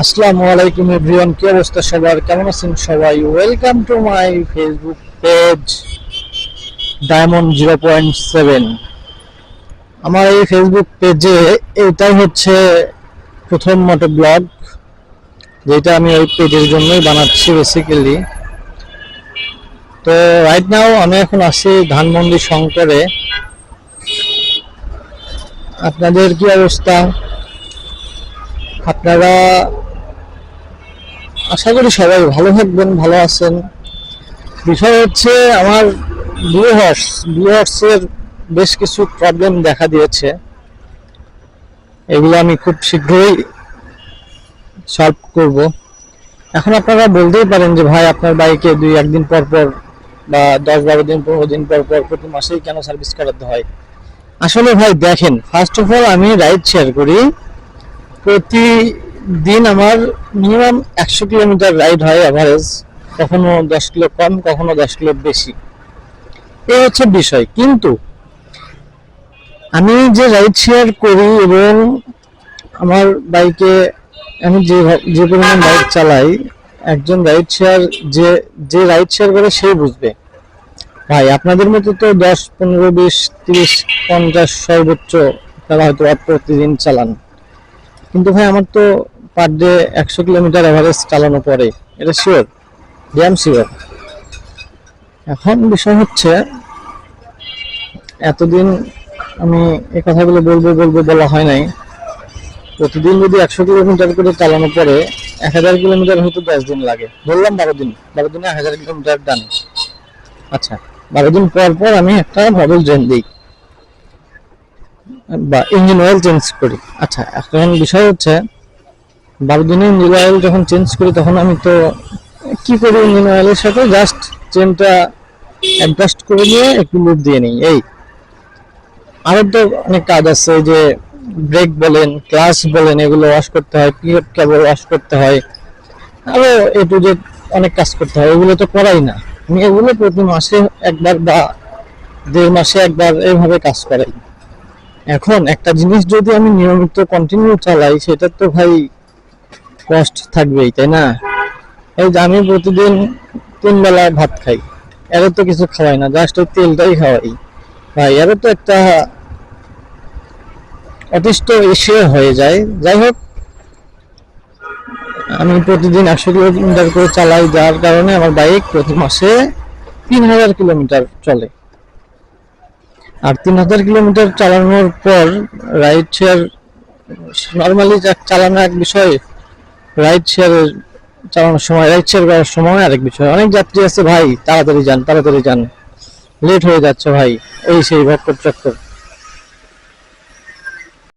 আসসালামু আলাইকুম এভরিওয়ান, কি অবস্থা সবার? কেমন আছেন সবাই? Welcome to my Facebook page diamond zero point seven আমার এই ফেসবুক পেজে এটাই হচ্ছে প্রথম মোটো ব্লগ যেটা আমি এই পেজের জন্যই বানাচ্ছি বেসিক্যালি তো রাইট নাও আমি এখন আছি ধানমন্ডি শঙ্করে। আপনাদের কি অবস্থা? আপনারা আশা করি সবাই ভালো থাকবেন, ভালো আছেন। বিষয় হচ্ছে, আমার ব্লু হর্স ব্লু হর্সের বেশ কিছু প্রবলেম দেখা দিয়েছে। এগুলো আমি খুব শীঘ্রই সলভ করব। এখন আপনারা বলতেই পারেন যে, ভাই, আপনার বাইকে দুই, একদিন পর পর বা দশ, বারো দিন, পনেরো দিন পর পর প্রতি মাসেই কেন সার্ভিস করাতে হয়? আসলে ভাই, দেখেন ফার্স্ট অফ অল আমি রাইড শেয়ার করি প্রতিদিন আমার মিনিমাম একশো কিলোমিটার রাইড হয় অ্যাভারেজ কখনো দশ কিলো কম, কখনো দশ কিলো বেশি। এই হচ্ছে বিষয়। কিন্তু আমি যে রাইড শেয়ার করি এবং আমার বাইকে আমি যে যে পরিমাণ বাইক চালাই, একজন রাইড শেয়ার যে যে রাইড শেয়ার করে সেই বুঝবে। ভাই, আপনাদের মতো তো দশ, পনেরো, বিশ, তিরিশ, পঞ্চাশ সর্বোচ্চ তারা হয়তো প্রতিদিন চালান। কিন্তু ভাই, আমার তো পার ডে একশো কিলোমিটার এভারেজ চালানো পরে এটা শিওর ড্যাম শিওর এখন বিষয় হচ্ছে, এতদিন আমি এই কথাগুলো বলব বলব বলা হয় নাই। প্রতিদিন যদি একশো কিলোমিটার করে চালানো পরে এক হাজার কিলোমিটার হয়তো দশ দিন লাগে। বললাম বারো দিন। বারো দিনে এক হাজার কিলোমিটার ডান আচ্ছা বারো দিন পর পর আমি একটা মডেল ট্রেন দিই। বা ইঞ্জিন অয়েল চেঞ্জ করি। আচ্ছা এখন বিষয় হচ্ছে বারো দিনে ইঞ্জিন অয়েল যখন চেঞ্জ করি, তখন আমি তো কি করি ইঞ্জিন অয়েলের সাথে? জাস্ট চেনটা অ্যাডজাস্ট করে নিয়ে একটু লুপ দিয়ে নিই। এই আরও তো অনেক কাজ আছে যে ব্রেক বলেন ক্লাস বলেন, এগুলো ওয়াশ করতে হয় পিএফ কেবল ওয়াশ করতে হয়। আরও এ টু জেড অনেক কাজ করতে হয়, এগুলো তো করাই না। আমি এগুলো প্রতি মাসে একবার বা দেড় মাসে একবার এইভাবে কাজ করাই। এখন একটা জিনিস যদি আমি নিয়মিত কন্টিনিউ চালাই সেটা তো ভাই কষ্ট থাকবেই, তাই না? এই যে আমি প্রতিদিন তিন বেলা ভাত খাই, এর তো কিছু খাওয়াই না জাস্ট ওই তেলটাই খাওয়াই। ভাই, এর তো একটা অতিষ্ঠ এসে হয়ে যায়। যাই হোক, আমি প্রতিদিন একশো কিলোমিটার করে চালাই, যার কারণে আমার বাইক প্রতি মাসে তিন হাজার কিলোমিটার চলে। আর তিন হাজার কিলোমিটার চালানোর পর রাইড শেয়ার নর্মালি চালানো এক বিষয় রাইড শেয়ার চালানোর সময় রাইড শেয়ার করার সময় আরেক বিষয়। অনেক যাত্রী আছে ভাই, তাড়াতাড়ি যান তাড়াতাড়ি যান। লেট হয়ে যাচ্ছে ভাই, এই সেই ভক্কর চক্কর।